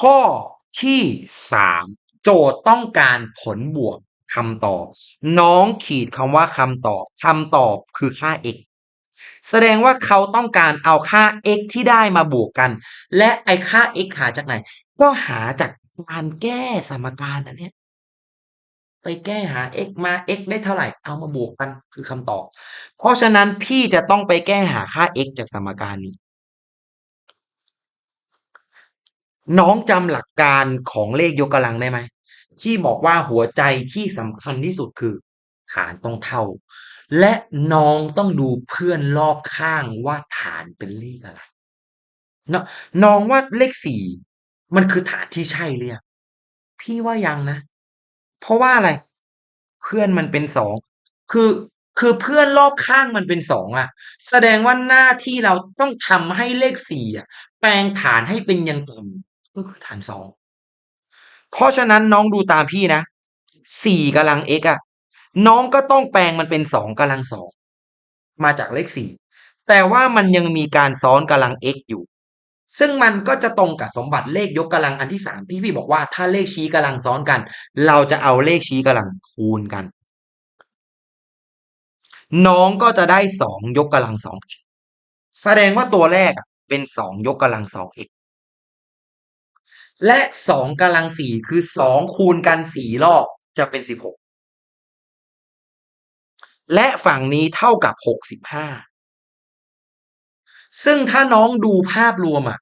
ข้อที่สามโจทย์ต้องการผลบวกคำตอบ น้องขีดคำว่าคำตอบคำตอบคือค่า x แสดงว่าเขาต้องการเอาค่า x ที่ได้มาบวกกัน และไอค่า x หาจากไหน ก็หาจากการแก้สมการอันนี้ไปแก้หา x มา x ได้เท่าไหร่ เอามาบวกกันคือคำตอบ เพราะฉะนั้นพี่จะต้องไปแก้หาค่า x จากสมการนี้ น้องจำหลักการของเลขยกกำลังได้ไหมที่บอกว่าหัวใจที่สำคัญที่สุดคือฐานต้องเท่า และน้องต้องดูเพื่อนรอบข้างว่าฐานเป็นเลขอะไรเนาะน้องว่าเลขสี่มันคือฐานที่ใช่หรือยังพี่ว่ายังนะ เพราะว่าอะไร เพื่อนมันเป็นสองคือคือเพื่อนรอบข้างมันเป็นสองอะ แสดงว่าหน้าที่เราต้องทำให้เลขสี่อะ แปลงฐานให้เป็นอยังต่ำ ก็คือฐานสองเพราะฉะนั้นน้องดูตามพี่นะสี่กำลัง x อะ น้องก็ต้องแปลงมันเป็นสองกำลังสองมาจากเลขสี่แต่ว่ามันยังมีการซ้อนกำลัง x อยู่ ซึ่งมันก็จะตรงกับสมบัติเลขยกกำลังอันที่สามที่พี่บอกว่าถ้าเลขชี้กำลังซ้อนกัน เราจะเอาเลขชี้กำลังคูณกัน น้องก็จะได้สองยกกำลังสองแสดงว่าตัวแรกเป็นสองยกกำลังสอง x และสองกำลังสี่คือสองคูณกันสี่รอบจะเป็นสิบหกและฝั่งนี้เท่ากับหกสิบห้าซึ่งถ้าน้องดูภาพรวมอะ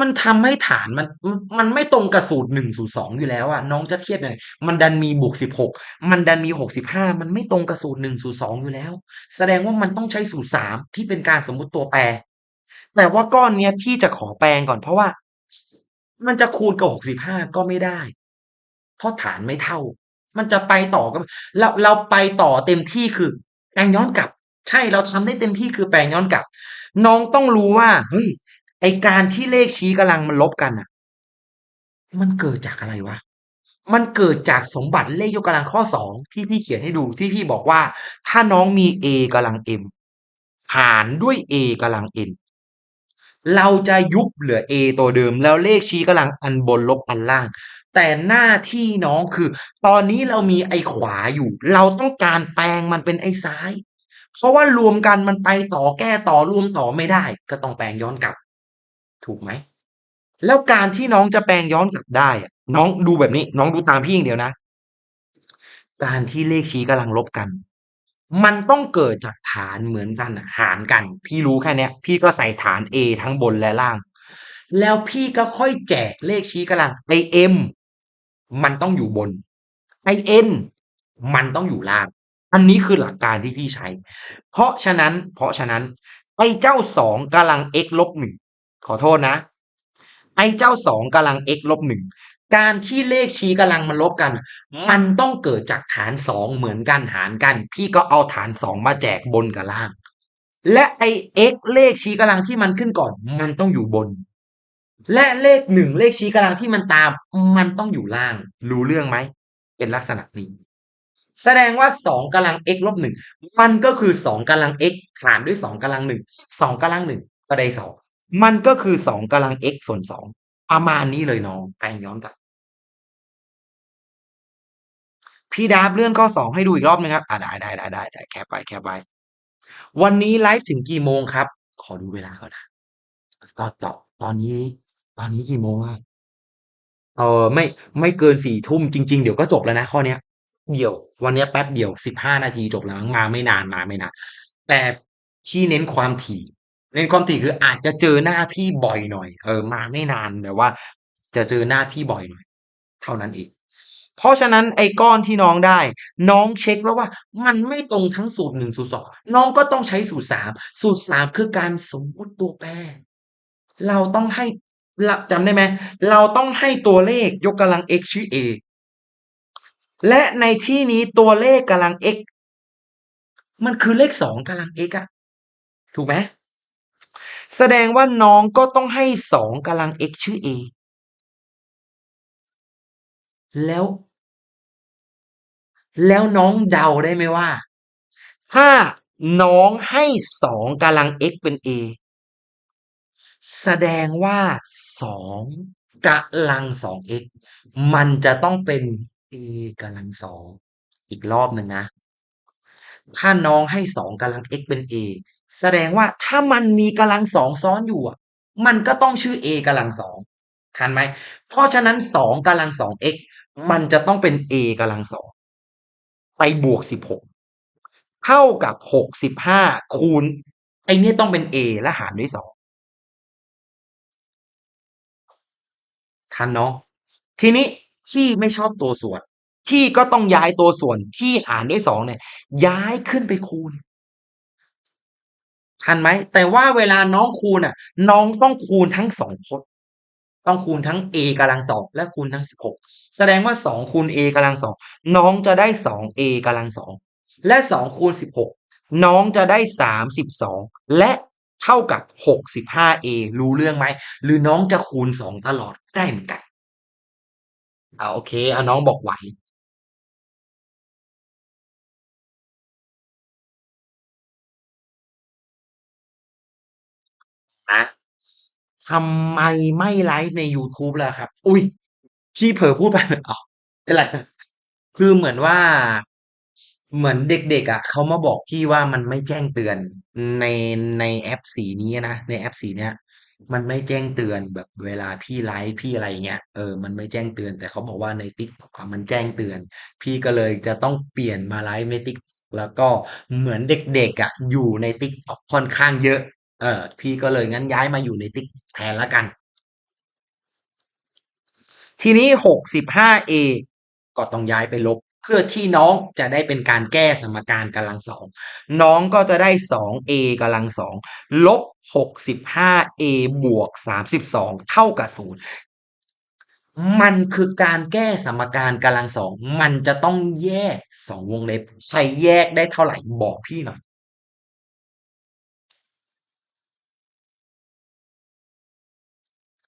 มันทำให้ฐานมันมัน มันไม่ตรงกับสูตรหนึ่งสูตรสองอยู่แล้วอะ น้องจะเทียบยังไงมันดันมีบวกสิบหกมันดันมีหกสิบห้ามันไม่ตรงกับสูตรหนึ่งสูตรสองอยู่แล้ว แสดงว่ามันต้องใช้สูตรสามที่เป็นการสมมุติตัวแปร แต่ว่าก้อนเนี้ยพี่จะขอแปลงก่อนเพราะว่า มันจะคูณกับหกสิบห้าก็ไม่ได้ เพราะฐานไม่เท่า มันจะไปต่อก็เราเราไปต่อเต็มที่คือแปลงย้อนกลับ ใช่เราทำได้เต็มที่คือแปลงย้อนกลับ น้องต้องรู้ว่าเฮ้ยไอการที่เลขชี้กำลังมันลบกันอะมันเกิดจากอะไรวะมันเกิดจากสมบัติเลขยกกำลังข้อสองที่พี่เขียนให้ดูที่พี่บอกว่า ถ้าน้องมี a กำลัง m หารด้วย a กำลัง n เราจะยุบเหลือ a ตัวเดิม แล้วเลขชี้กำลังอันบนลบอันล่าง แต่หน้าที่น้องคือ ตอนนี้เรามีไอ้ขวาอยู่ เราต้องการแปลงมันเป็นไอ้ซ้าย เพราะว่ารวมกันมันไปต่อแก้ต่อรวมต่อไม่ได้ ก็ต้องแปลงย้อนกลับ ถูกไหม แล้วการที่น้องจะแปลงย้อนกลับได้น้องดูแบบนี้ น้องดูตามพี่อย่างเดียวนะ การที่เลขชี้กำลังลบกัน มันต้องเกิดจากฐานเหมือนกันหารกัน พี่รู้แค่เนี้ย พี่ก็ใส่ฐาน a ทั้งบนและล่าง แล้วพี่ก็ค่อยแจกเลขชี้กำลังไอ m มันต้องอยู่บนไอ n มันต้องอยู่ล่าง อันนี้คือหลักการที่พี่ใช้ เพราะฉะนั้น เพราะฉะนั้น ไอเจ้าสองกำลัง x ลบหนึ่งขอโทษนะ ไอเจ้าสองกำลัง x ลบหนึ่ง การที่เลขชี้กำลังมันลบกัน มันต้องเกิดจากฐานสองเหมือนกันหารกัน พี่ก็เอาฐานสองมาแจกบนกับล่าง และไอ x เลขชี้กำลังที่มันขึ้นก่อน มันต้องอยู่บน และเลขหนึ่งเลขชี้กำลังที่มันตาม มันต้องอยู่ล่าง รู้เรื่องไหม เป็นลักษณะนี้ แสดงว่าสองกำลัง x ลบหนึ่งมันก็คือสองกำลัง x หารด้วยสองกำลังหนึ่งสองกำลังหนึ่งก็ได้สองมันก็คือสองกำลัง x ส่วนสองประมาณนี้เลยน้องแปลงย้อนกลับ พี่ดาบเลื่อนข้อสองให้ดูอีกรอบนึงครับ อ่าได้ได้ได้ได้ได้แคปไปแคปไปวันนี้ไลฟ์ถึงกี่โมงครับ ขอดูเวลาก่อนนะตอนตอนตอนนี้ ตอนนี้กี่โมงอะเออไม่ไม่เกินสี่ทุ่มจริง ๆ เดี๋ยวก็จบแล้วนะข้อเนี้ย เดี๋ยว วันนี้แป๊บเดียวสิบห้านาทีจบแล้วมั้งมาไม่นานมาไม่นานแต่พี่เน้นความถี่ เน้นความถี่คืออาจจะเจอหน้าพี่บ่อยหน่อย เออ มาไม่นานแต่ว่า จะเจอหน้าพี่บ่อยหน่อย เท่านั้นเอง เพราะฉะนั้นไอ้ก้อนที่น้องได้ น้องเช็คแล้วว่ามันไม่ตรงทั้งสูตรหนึ่งสูตรสองน้องก็ต้องใช้สูตรสามสูตรสามคือการสมมติตัวแปรเราต้องให้ราจำได้ไหมเราต้องให้ตัวเลขยกกำลัง x ชื่อ a และในที่นี้ตัวเลขกำลัง x มันคือเลขสองกำลัง x อะถูกไหมแสดงว่าน้องก็ต้องให้สองกำลัง x ชื่อ a แล้ว แล้วน้องเดาได้ไหมว่า ถ้าน้องให้สองกำลัง x เป็น a แสดงว่าสองกำลังสอง x มันจะต้องเป็น a กำลังสองอีกรอบหนึ่งนะ ถ้าน้องให้สองกำลัง x เป็น a แสดงว่าถ้ามันมีกำลังสองซ้อนอยู่อะ มันก็ต้องชื่อ a กำลังสองทันไหม เพราะฉะนั้นสองกำลังสอง x มันจะต้องเป็น a กำลังสอง ไปบวกสิบหกเท่ากับหกสิบห้าคูณไอเนี้ยต้องเป็น a และหารด้วยสองทันเนาะทีนี้พี่ไม่ชอบตัวส่วนพี่ก็ต้องย้ายตัวส่วนที่หารด้วยสองเนี่ย ย้ายขึ้นไปคูณทันไหมแต่ว่าเวลาน้องคูณอะ น้องต้องคูณทั้งสองพจน์ ต้องคูณทั้ง a กำลังสองและคูณทั้งสิบหกแสดงว่าสองคูณ a กำลังสองน้องจะได้สอง a กำลังสองและสองคูณสิบหกน้องจะได้สามสิบสองและเท่ากับหกสิบห้า a รู้เรื่องไหม หรือน้องจะคูณสองตลอดได้เหมือนกันอ่าโอเคอะน้องบอกไหวนะ ทำไมไม่ไลฟ์ใน YouTube ล่ะครับ อุ้ยพี่เผลอพูดไปอ๋อเป็นไร คือเหมือนว่า เหมือนเด็กๆอะเขามาบอกพี่ว่ามันไม่แจ้งเตือนในในแอปสีนี้นะ ในแอปสีเนี้ยมันไม่แจ้งเตือนแบบเวลาพี่ไลฟ์พี่อะไรเงี้ยเออมันไม่แจ้งเตือน แต่เขาบอกว่าใน TikTok อะมันแจ้งเตือน พี่ก็เลยจะต้องเปลี่ยนมาไลฟ์ใน TikTok แล้วก็เหมือนเด็กๆอะอยู่ใน TikTok ค่อนข้างเยอะ เออพี่ก็เลยงั้นย้ายมาอยู่ใน TikTok แทนแล้วกัน ทีนี้ 65a ก็ต้องย้ายไปลบ เพื่อที่น้องจะได้เป็นการแก้สมการกำลังสองน้องก็จะได้ 2a กำลังสองลบ 65a บวก 32 เท่ากับศูนย์มันคือการแก้สมการกำลังสองมันจะต้องแยกสองวงเล็บ ใครแยกได้เท่าไหร่บอกพี่หน่อย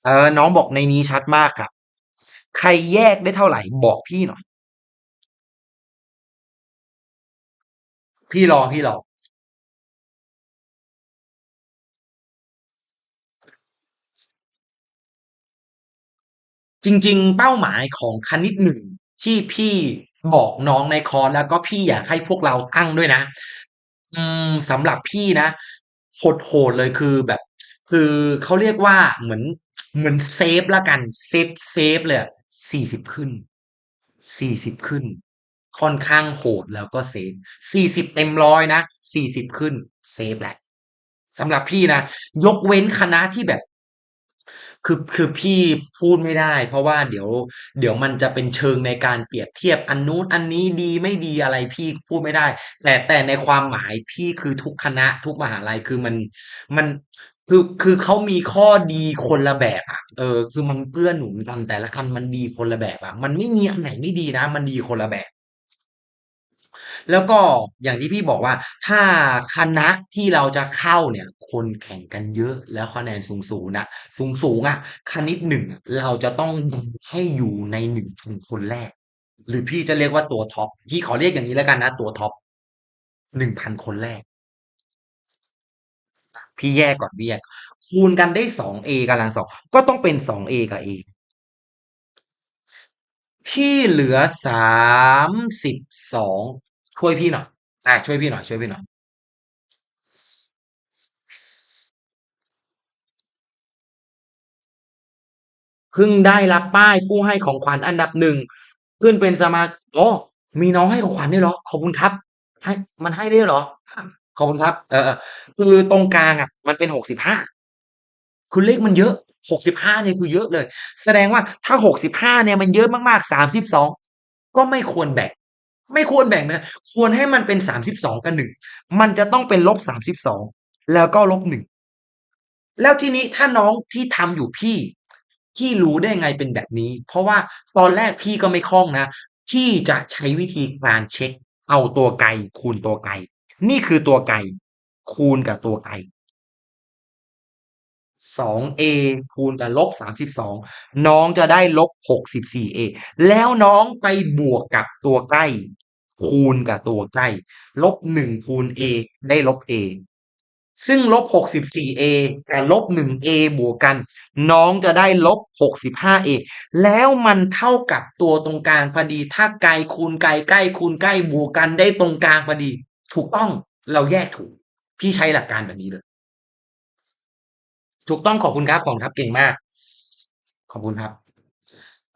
เออ น้องบอกในนี้ชัดมากครับ ใครแยกได้เท่าไหร่บอกพี่หน่อย พี่รอพี่รอจริง ๆ เป้าหมายของคณิตหนึ่งที่พี่บอกน้องในคอร์สแล้วก็พี่อยากให้พวกเราตั้งด้วยนะ อืมสำหรับพี่นะโหดๆเลยคือแบบ คือเขาเรียกว่าเหมือน เหมือนเซฟละกัน เซฟเซฟเลยสี่สิบขึ้นสี่สิบขึ้น ค่อนข้างโหดแล้วก็เซฟสี่สิบเต็มร้อยนะสี่สิบขึ้น เซฟแหละสำหรับพี่นะ ยกเว้นคณะที่แบบ คือคือพี่พูดไม่ได้ เพราะว่าเดี๋ยว เดี๋ยวมันจะเป็นเชิงในการเปรียบเทียบอันนู้นอันนี้ดีไม่ดีอะไรพี่พูดไม่ได้ แต่แต่ในความหมายพี่คือทุกคณะทุกมหาลัยคือมันมัน คือคือเขามีข้อดีคนละแบบอะเออ คือมันเกื้อหนุนกันแต่ละอันมันดีคนละแบบอะมันไม่มีอันไหนไม่ดีนะ มันดีคนละแบบ แล้วก็อย่างที่พี่บอกว่า ถ้าคณะที่เราจะเข้าเนี่ย คนแข่งกันเยอะแล้วคะแนนสูงๆนะสูงๆอะคณิตหนึ่งเราจะต้องให้อยู่ในหนึ่งพันคนแรก หรือพี่จะเรียกว่าตัวท็อปพี่ขอเรียกอย่างนี้แล้วกันนะ ตัวท็อปหนึ่งพันคนแรก พี่แยกก่อนพี่แยกคูณกันได้สองเอกำลังสองก็ต้องเป็นสองเอกับเอที่เหลือสามสิบสองช่วยพี่หน่อยอะช่วยพี่หน่อยช่วยพี่หน่อยเพิ่งได้รับป้ายผู้ให้ของขวัญอันดับหนึ่งขึ้นเป็นสมาอ๋อมีน้องให้ของขวัญด้วยเหรอขอบคุณครับ ให้มันให้ได้เหรอ ขอบคุณครับ เออคือตรงกลางอะ มันเป็นหกสิบห้าคือเลขมันเยอะหกสิบห้าเนี่ยคือเยอะเลย แสดงว่าถ้าหกสิบห้าเนี่ยมันเยอะมากๆสามสิบสองก็ไม่ควรแบ่ง ไม่ควรแบ่งนะ ควรให้มันเป็นสามสิบสองกับหนึ่งมันจะต้องเป็นลบสามสิบสองแล้วก็ลบหนึ่งแล้วทีนี้ถ้าน้องที่ทำอยู่พี่ พี่รู้ได้ไงเป็นแบบนี้ เพราะว่าตอนแรกพี่ก็ไม่คล่องนะพี่จะใช้วิธีการเช็ค เอาตัวไกลคูณตัวไกล นี่คือตัวไกลคูณกับตัวไกล 2a คูณกับลบ32น้องจะได้ลบ 64a แล้วน้องไปบวกกับตัวใกล้ คูณกับตัวใกล้ ลบ1คูณ a ได้ลบ a ซึ่งลบ 64a กับลบ 1a บวกกัน น้องจะได้ลบ 65a แล้วมันเท่ากับตัวตรงกลางพอดี ถ้าไกลคูณไกลใกล้คูณใกล้บวกกันได้ตรงกลางพอดี ถูกต้องเราแยกถูก พี่ใช้หลักการแบบนี้เลย ถูกต้องขอบคุณครับ ของครับเก่งมาก ขอบคุณครับ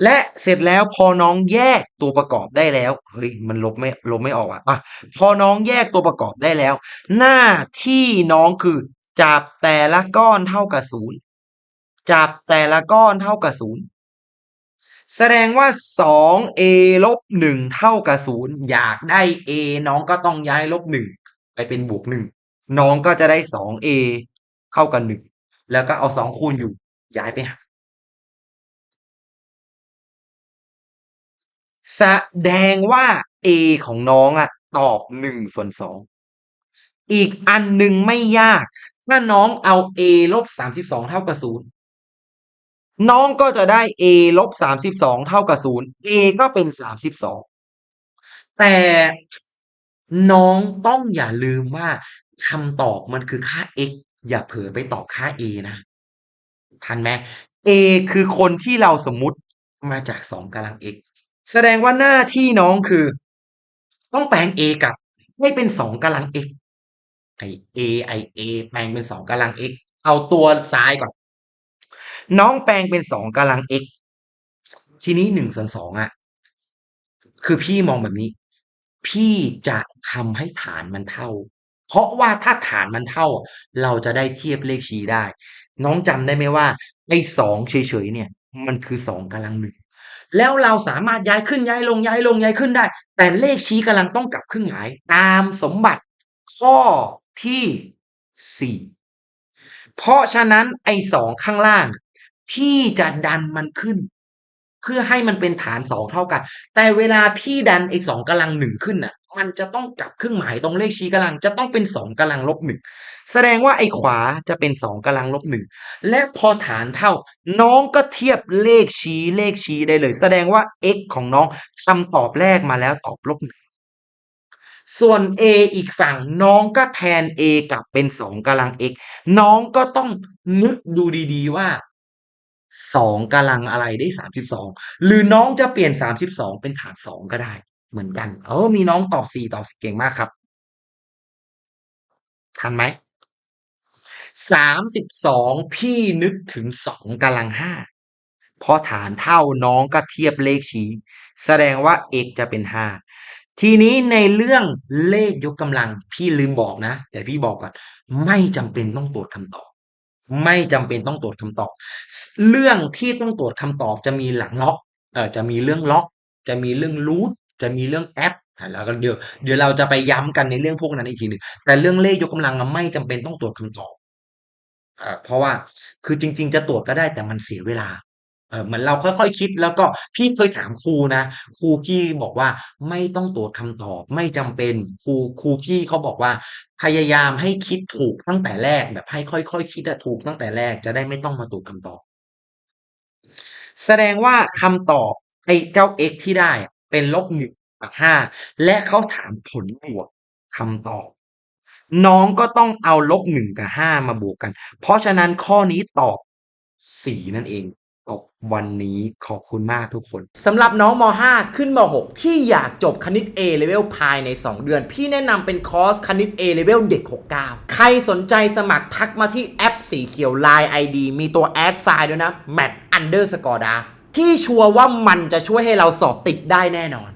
และเสร็จแล้วพอน้องแยกตัวประกอบได้แล้วเฮ้ยมันลบไม่ลบไม่ออกอะอะพอน้องแยกตัวประกอบได้แล้ว หน้าที่น้องคือ จับแต่ละก้อนเท่ากับศูนย์จับแต่ละก้อนเท่ากับศูนย์ แสดงว่า 2a ลบ1เท่ากับศูนย์อยากได้ a น้องก็ต้องย้ายลบ1ไปเป็นบวก1น้องก็จะได้ 2a เท่ากับ1แล้วก็เอา 2 คูณอยู่ ย้ายไปหาแสดงว่า a ของน้องอะตอบ1ส่วน2อีกอันหนึ่งไม่ยาก ถ้าน้องเอา a ลบ32 เท่ากับ0 น้องก็จะได้ a ลบ32เท่ากับ0 a ก็เป็น32แต่น้องต้องอย่าลืมว่าคำตอบมันคือค่า x อย่าเผลอไปตอบค่า a นะทันไหม a คือคนที่เราสมมติมาจาก2กำลัง x แสดงว่าหน้าที่น้องคือ ต้องแปลง a กลับให้เป็น2กำลัง x ไอ a ไอ a แปลงเป็น2กำลัง x เอาตัวซ้ายก่อน น้องแปลงเป็น2กำลัง x ทีนี้1ส่วน2อะ คือพี่มองแบบนี้ พี่จะทำให้ฐานมันเท่า เพราะว่าถ้าฐานมันเท่า เราจะได้เทียบเลขชี้ได้ น้องจำได้ไหมว่าไอ้สองเฉยๆเนี่ย มันคือสองกำลังหนึ่งแล้วเราสามารถย้ายขึ้นย้ายลงย้ายลงย้ายขึ้นได้ แต่เลขชี้กำลังต้องกลับเครื่งหาย ตามสมบัติข้อที่สี่เพราะฉะนั้นไอ้สองข้างล่าง พี่จะดันมันขึ้น เพื่อให้มันเป็นฐานสองเท่ากัน แต่เวลาพี่ดันไอ้สองกำลังหนึ่งขึ้นน่ะ มันจะต้องกลับเครื่องหมายตรงเลขชี้กำลังจะต้องเป็นสองกำลังลบหนึ่งแสดงว่าไอ้ขวาจะเป็นสองกำลังลบหนึ่งและพอฐานเท่า น้องก็เทียบเลขชี้เลขชี้ได้เลย แสดงว่า x ของน้องคำตอบแรกมาแล้วตอบลบหนึ่งส่วน a อีกฝั่งน้องก็แทน a กลับเป็นสองกำลัง x น้องก็ต้องนึกดูดีๆว่า สองกำลังอะไรได้สามสิบสองหรือน้องจะเปลี่ยนสามสิบสองเป็นฐานสองก็ได้ เหมือนกันเออมีน้องตอบสี่ตอบเก่งมากครับ ทันไหมสามสิบสองพี่นึกถึงสองกำลังห้าพอฐานเท่าน้องก็เทียบเลขชี้ แสดงว่า x จะเป็นห้าทีนี้ในเรื่องเลขยกกำลัง พี่ลืมบอกนะ แต่พี่บอกก่อน ไม่จำเป็นต้องตรวจคำตอบ ไม่จำเป็นต้องตรวจคำตอบ เรื่องที่ต้องตรวจคำตอบจะมีหลังล็อกเออจะมีเรื่องล็อก จะมีเรื่องรูทจะมีเรื่องแอปแล้วก็เดี๋ยวเดี๋ยวเราจะไปย้ำกันในเรื่องพวกนั้นอีกทีหนึ่งแต่เรื่องเลขยกกำลังไม่จำเป็นต้องตรวจคำตอบเอ่อเพราะว่าคือจริง ๆ จะตรวจก็ได้แต่มันเสียเวลา เออเหมือนเราค่อยๆคิดแล้วก็พี่เคยถามครูนะครูพี่บอกว่าไม่ต้องตรวจคำตอบไม่จำเป็นครูครูพี่เขาบอกว่า พยายามให้คิดถูกตั้งแต่แรกแบบให้ค่อยๆคคิดอะถูกตั้งแต่แรกจะได้ไม่ต้องมาตรวจคำตอบ แสดงว่าคำตอบไอ้เจ้า x ที่ได้เป็นลบหนึ่งกับห้าและเขาถามผลบวกคำตอบ น้องก็ต้องเอาลบหนึ่งกับห้ามาบวกกัน เพราะฉะนั้นข้อนี้ตอบสี่นั่นเอง วันนี้ขอบคุณมากทุกคนสำหรับน้องม .5 ขึ้นม .6 ที่อยากจบคณิต A Level ภายใน 2 เดือน พี่แนะนำเป็นคอร์สคณิต A Level เด็ก 69 ใครสนใจสมัครทักมาที่แอปสีเขียว Line ID มีตัวแอดไซด์ด้วยนะ mat underscore d a f ที่ชัวร์ว่ามันจะช่วยให้เราสอบติดได้แน่นอน